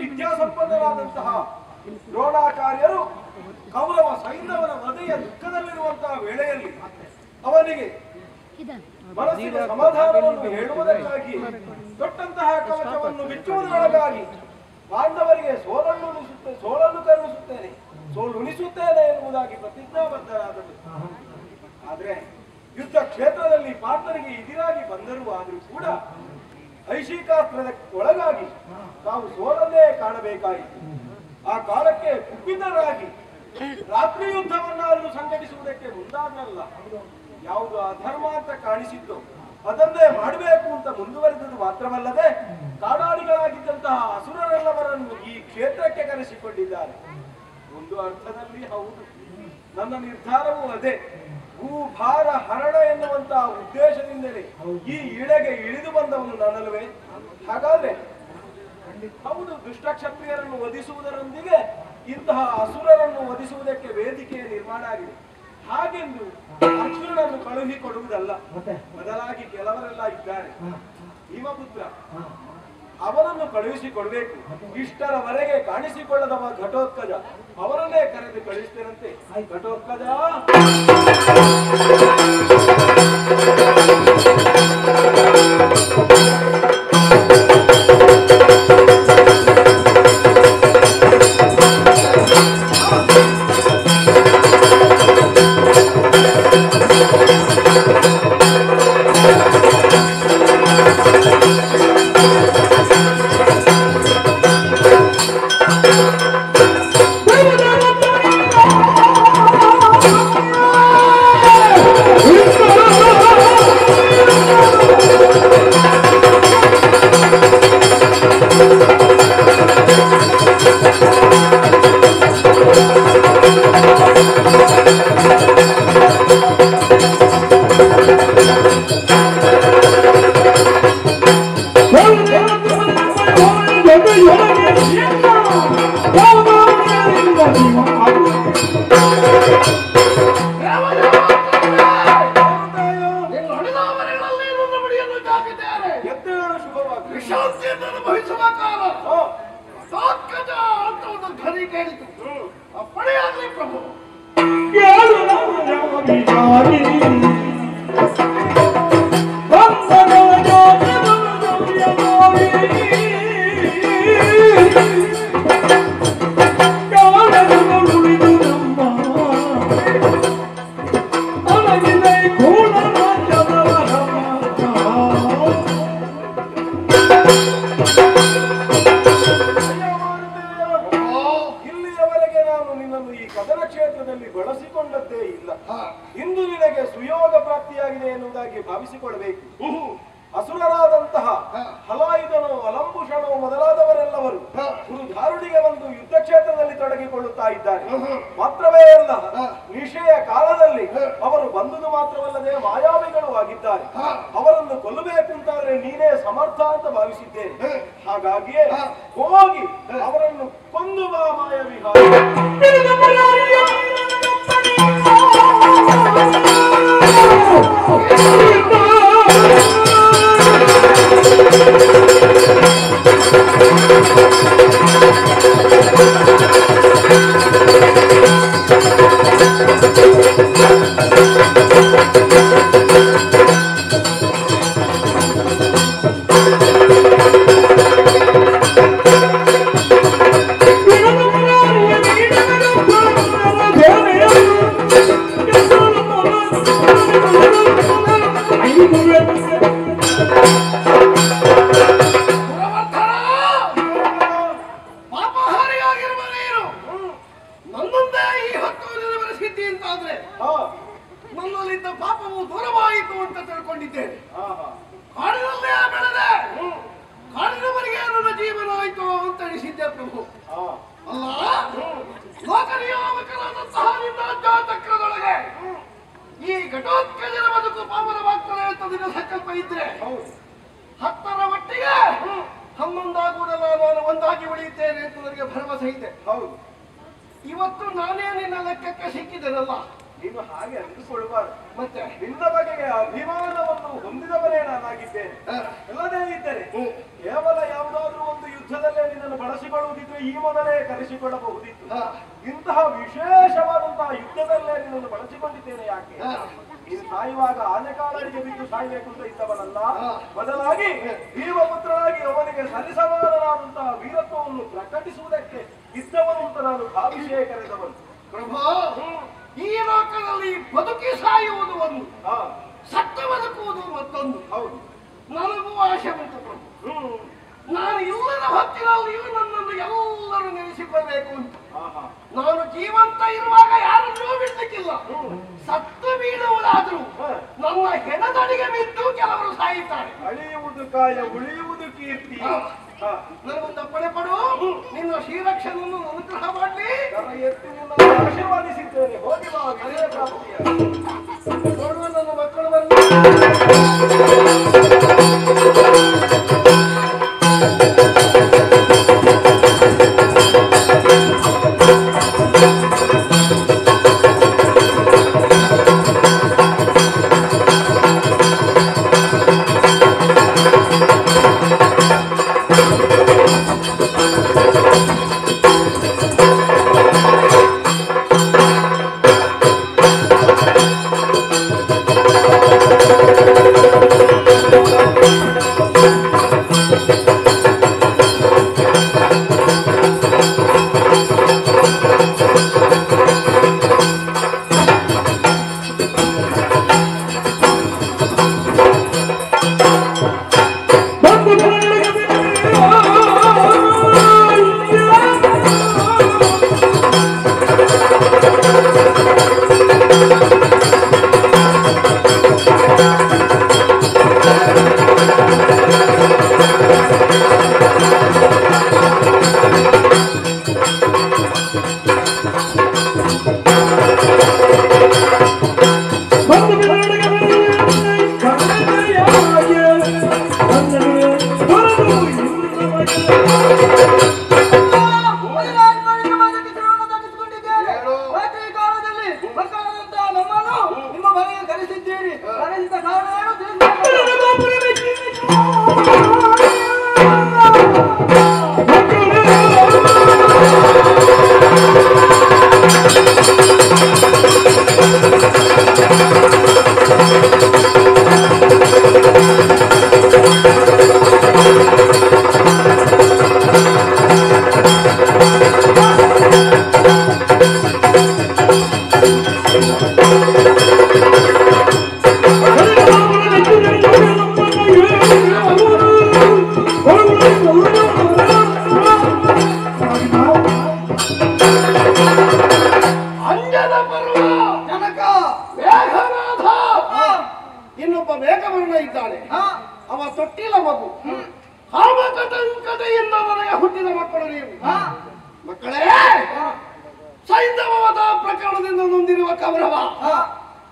ವಿದ್ಯಾಸಂಪನ್ನರಾದಂತಹ ದ್ರೋಣಾಚಾರ್ಯರು ಕೌರವ ಸೈನ್ಯವನ ಹೃದಯ ದುಃಖದಲ್ಲಿರುವಂತಹ ವೇಳೆಯಲ್ಲಿ ಅವನಿಗೆ ಮನಸ್ಸಿನ ಸಮಾಧಾನವನ್ನು ಹೇಳುವುದಕ್ಕಾಗಿ ತೊಟ್ಟಂತಹ ಕವಚವನ್ನು ಬಿಚ್ಚುವುದರೊಳಗಾಗಿ ಪಾಂಡವರಿಗೆ ಸೋಲನ್ನು ಉಣಿಸುತ್ತೆ ಸೋಲನ್ನು ಕರುಣಿಸುತ್ತೇನೆ, ಸೋಲು ಉಣಿಸುತ್ತೇನೆ ಎನ್ನುವುದಾಗಿ ಪ್ರತಿಜ್ಞಾಬದ್ಧರಾದರು. ಆದ್ರೆ ಯುದ್ಧ ಕ್ಷೇತ್ರದಲ್ಲಿ ಪಾಂಡವರಿಗೆ ಇದಿರಾಗಿ ಬಂದರೂ ಆದರೂ ಕೂಡ ಐಶಿಕಾಸ್ತ್ರದ ಒಳಗಾಗಿ ತಾವು ಸೋಲನ್ನೇ ಕಾಣಬೇಕಾಯಿತು. ಆ ಕಾಲಕ್ಕೆ ಕುಪಿತರಾಗಿ ರಾತ್ರಿ ಯುದ್ಧವನ್ನಾದರೂ ಸಂಘಟಿಸುವುದಕ್ಕೆ ಮುಂದಾದಲ್ಲ ಯಾವುದು ಅಧರ್ಮ ಅಂತ ಕಾಣಿಸಿದ್ದು ಅದನ್ನೇ ಮಾಡಬೇಕು ಅಂತ ಮುಂದುವರೆದದ್ದು ಮಾತ್ರವಲ್ಲದೆ ಕಾಡಾಳಿಗಳಾಗಿದ್ದಂತಹ ಅಸುರರೆಲ್ಲವರನ್ನು ಈ ಕ್ಷೇತ್ರಕ್ಕೆ ಕರೆಸಿಕೊಂಡಿದ್ದಾರೆ. ಒಂದು ಅರ್ಥದಲ್ಲಿ ಹೌದು. ನನ್ನ ನಿರ್ಧಾರವೂ ಅದೇ. ಭೂಭಾರ ಹರಣ ಎನ್ನುವಂತಹ ಉದ್ದೇಶದಿಂದಲೇ ಈ ಇಳೆಗೆ ಇಳಿದು ಬಂದವನು ನಾನಲ್ವೇ? ಹಾಗಾದ್ರೆ ಹೌದು ದುಷ್ಟಕ್ಷತ್ರಿಯರನ್ನು ವಧಿಸುವುದರೊಂದಿಗೆ ಇಂತಹ ಅಸುರರನ್ನು ವಧಿಸುವುದಕ್ಕೆ ವೇದಿಕೆ ನಿರ್ಮಾಣ ಆಗಿದೆ. ಹಾಗೆಂದು ಅರ್ಜುನನನ್ನು ಕಳುಹಿ ಕೊಡುವುದಲ್ಲ ಬದಲಾಗಿ ಕೆಲವರೆಲ್ಲ ಇದ್ದಾರೆ. ಭೀಮಪುತ್ರ ಅವನನ್ನು ಕಳುಹಿಸಿ ಕೊಡಬೇಕು ಇಷ್ಟರವರೆಗೆ ಕಾಣಿಸಿಕೊಳ್ಳದವ ಘಟೋತ್ಕಜ. ಅವರನ್ನೇ ಕರೆದು ಕಳಿಸ್ತೇನಂತೆ. ಘಟೋತ್ಕಜ! ಮೊದಲಾದವರೆಲ್ಲವರು ಗುರು ಧಾರುಡಿಗೆ ಬಂದು ಯುದ್ಧ ಕ್ಷೇತ್ರದಲ್ಲಿ ತೊಡಗಿಕೊಳ್ಳುತ್ತಾ ಇದ್ದಾರೆ. ಮಾತ್ರವೇ ಅಲ್ಲ. ನಿಶೆಯ ಕಾಲದಲ್ಲಿ ಅವರು ಬಂದುದು ಮಾತ್ರವಲ್ಲದೆ ಮಾಯಾವಿಗಳು ಆಗಿದ್ದಾರೆ. ಅವರನ್ನು ಕೊಲ್ಲಬೇಕು ಅಂತಾದ್ರೆ ನೀನೇ ಸಮರ್ಥ ಅಂತ ಭಾವಿಸಿದ್ದೇನೆ. ಹಾಗಾಗಿಯೇ. ಹೋಗಿ ಅವರನ್ನು ಕೊಂದು ಬಾ ಮಾಯವಿಹಾರ ನನ್ನಲ್ಲಿದ್ದ ಪಾಪವು ದೂರವಾಯಿತು ಅಂತ ತಿಳ್ಕೊಂಡಿದ್ದೇನೆ ಕಾಡಿನಲ್ಲೇ ಬೆಳೆದೆ ಕಾಡಿನವರೆಗೆ ನನ್ನ ಜೀವನ ಅಂತ ಎಣಿಸಿದ್ದೆ ಪ್ರಭು ಅಲ್ಲ ಲೋಕನಿಯಾಮಕರಾದಂತಹ ನಿನ್ನ ಜಾತಕದೊಳಗೆ ಈ ಘಟೋತ್ಕಜನ ಬದುಕು ಪಾವನವಾಗ್ತದೆ ಅಂತ ನಿನ್ನ ಸಂಕಲ್ಪ ಇದ್ರೆ ಹೌದು. ಹತ್ತರ ಮಟ್ಟಿಗೆ ಹನ್ನೊಂದಾಗುವುದಲ್ಲ ನಾನು ಒಂದಾಗಿ ಉಳಿಯುತ್ತೇನೆ ಅಂತ ನನಗೆ ಭರವಸೆ ಇದೆ. ಹೌದು. ಇವತ್ತು ನಾನೇ ನಿನ್ನ ಲೆಕ್ಕಕ್ಕೆ ಸಿಕ್ಕಿದ್ದೇನಲ್ಲ? ನೀನು ಹಾಗೆ ಅಂದುಕೊಳ್ಳಬಾರದು ಮತ್ತೆ ನಿನ್ನ ಬಗೆಗೆ ಅಭಿಮಾನವನ್ನು ಹೊಂದಿದವನೇ ನಾನಾಗಿದ್ದೇನೆ. ಎಲ್ಲದೇ ಇದ್ದರೆ ಕೇವಲ ಯಾವುದಾದ್ರೂ ಒಂದು ಯುದ್ಧದಲ್ಲೇ ನಿನ್ನನ್ನು ಬಳಸಿಕೊಳ್ಳುವುದಿದ್ರೆ ಈ ಮೊದಲೇ ಕರೆಸಿಕೊಳ್ಳಬಹುದಿತ್ತು. ಇಂತಹ ವಿಶೇಷವಾದಂತಹ ಯುದ್ಧದಲ್ಲೇ ನಿನ್ನನ್ನು ಬಳಸಿಕೊಂಡಿದ್ದೇನೆ ಯಾಕೆ. ನೀನು ಸಾಯುವಾಗ ಆನೆಕಾಲರಿಗೆ ಬಿದ್ದು ಸಾಯಬೇಕು ಅಂತ ಇದ್ದವನಲ್ಲ. ಬದಲಾಗಿ ಭೀಮಪುತ್ರನಾಗಿ ಅವನಿಗೆ ಸರಿಸಮಾನವಾದಂತಹ ವೀರತ್ವವನ್ನು ಪ್ರಕಟಿಸುವುದಕ್ಕೆ ಇದ್ದವನು ಅಂತ ನಾನು ಭಾವಿಸೇ ಕರೆದವನು. ಪ್ರಭು. ಈ ಲೋಕದಲ್ಲಿ ಬದುಕಿ ಸಾಯುವುದು ಒಂದು. ಸತ್ತ ಬದುಕುವುದು ಮತ್ತೊಂದು. ಹೌದು. ನನಗೂ ಆಶೆ ಉಂಟು ಪ್ರಭು. ನಾನು ಇಲ್ಲದ ಹೊತ್ತಿನಲ್ಲಿಯೂ ನನ್ನನ್ನು ಎಲ್ಲರೂ ನೆನೆಸಿಕೊಳ್ಳಬೇಕು ಅಂತ. ಆಹಾ. ನಾನು ಜೀವಂತ ಇರುವಾಗ ಯಾರನ್ನೂ ಬಿಡ್ಲಿಕ್ಕಿಲ್ಲ. ಸತ್ತು ಬೀಳುವುದಾದ್ರೂ ನನ್ನ ಹೆಣದಡಿಗೆ ಬಿದ್ದು ಕೆಲವರು ಸಾಯುತ್ತಾರೆ. ಅಳಿಯುವುದು ಕಾಯ ಉಳಿಯುವುದು ಕೀರ್ತಿ. ನನಗೊಂದು ಅಪ್ಪಣೆ ಪಡು ನಿನ್ನ ಶ್ರೀರಕ್ಷನನ್ನು ಅನುಗ್ರಹ ಮಾಡಲಿ. ಎತ್ತಿ ಆಶೀರ್ವಾದಿಸಿದ್ದೇನೆ ಹೋಗಿ ಬಾ ಕರೆಯ ಪ್ರಾಪ್ತಿಯ ನನ್ನ ಮಕ್ಕಳು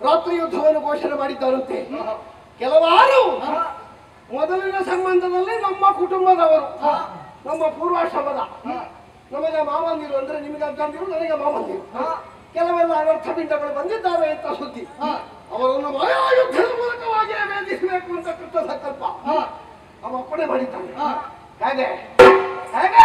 ರಾತ್ರಿ ಯುದ್ಧವನ್ನು ಘೋಷಣೆ ಮಾಡಿದ್ದಾರಂತೆ ಕೆಲವಾರು ಮೊದಲಿನ ಸಂಬಂಧದಲ್ಲಿ ನಮ್ಮ ಕುಟುಂಬದವರು ನಮ್ಮ ಪೂರ್ವಾಶ್ರಮದ ನಮಗೆ ಮಾವಂದಿರು ಅಂದ್ರೆ ನಿಮಗೆ ಅಜ್ಜಂದಿರು ನನಗೆ ಮಾವಂದಿರು. ಕೆಲವೆಲ್ಲ ಅನರ್ಥ ಪಿಂಡಗಳು ಬಂದಿದ್ದಾರೆ ಅಂತ ಸುದ್ದಿ. ಅವರನ್ನು ಮಹಾಯುದ್ಧದ ಮೂಲಕವಾಗಿ ವೇದಿಸಬೇಕು ಅಂತ ಕೃತ ಸಂಕಲ್ಪ. ಅವ ಅಪ್ಪಣೆ ಮಾಡಿದ್ದಾನೆ ಹೇಗೆ? ಹೇಗೆ?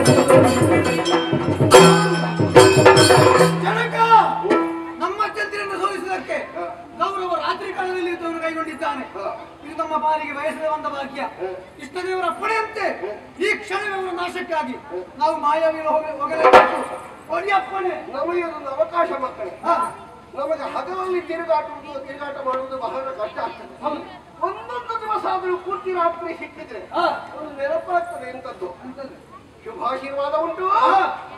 ರಾತ್ರಿ ಸಿಕ್ಕಿದ್ರೆ. ಒಂದು ನೆನಪಾಗ್ತದೆ ಎಂತದ್ದು ಶುಭಾಶೀರ್ವಾದ ಉಂಟು.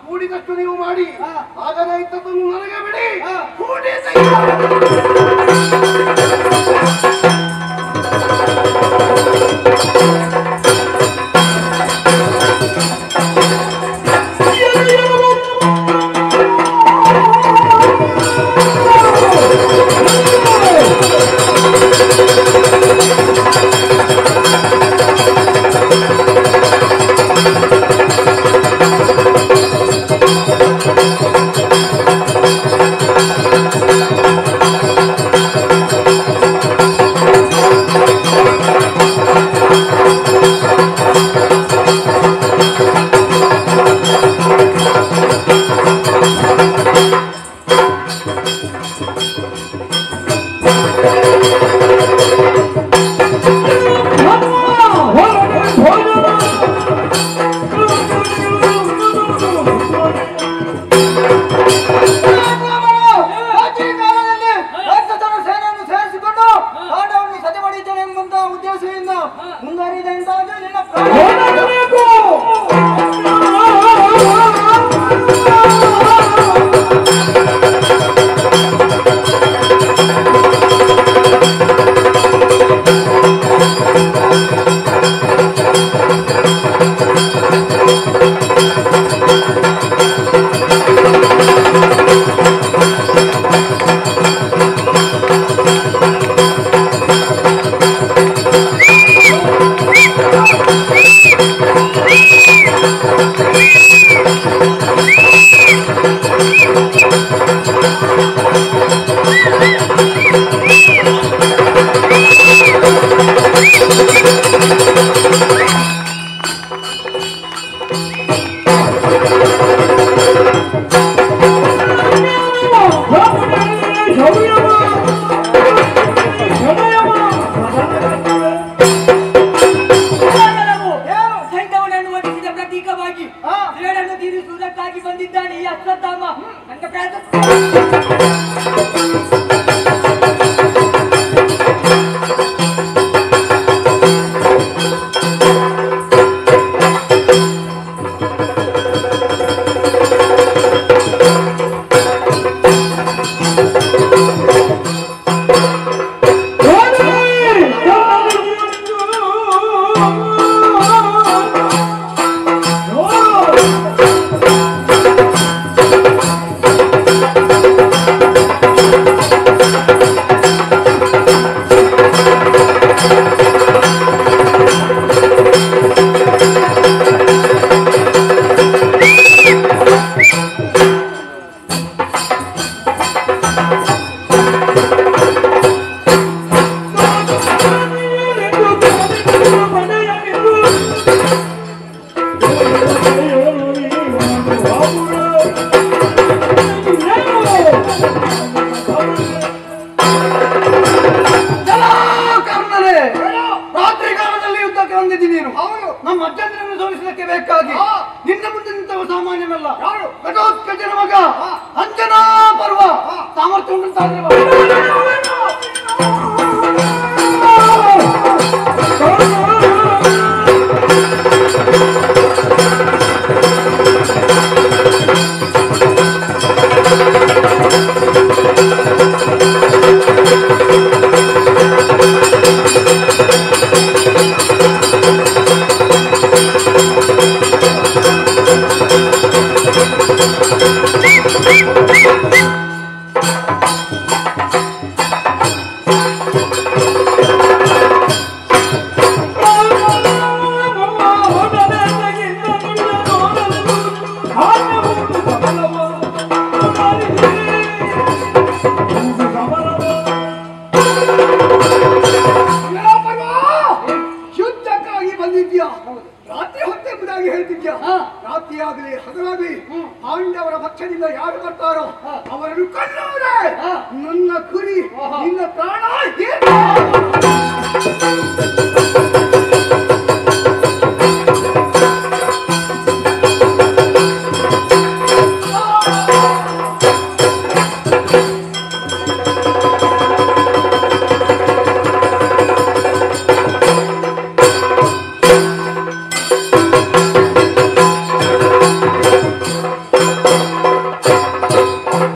ಕೂಡಿದಷ್ಟು ನೀವು ಮಾಡಿ ಹಾ. ಆಗದೇ ಇದ್ದದ್ದನ್ನು ನನಗೆ ಬಿಡಿ Thank ಕೂಡಿ ತೀರಿಸುವುದಕ್ಕಾಗಿ ಬಂದಿದ್ದಾನೆ ಈ ಅಶ್ವತ್ಥಾಮ. ನನ್ನ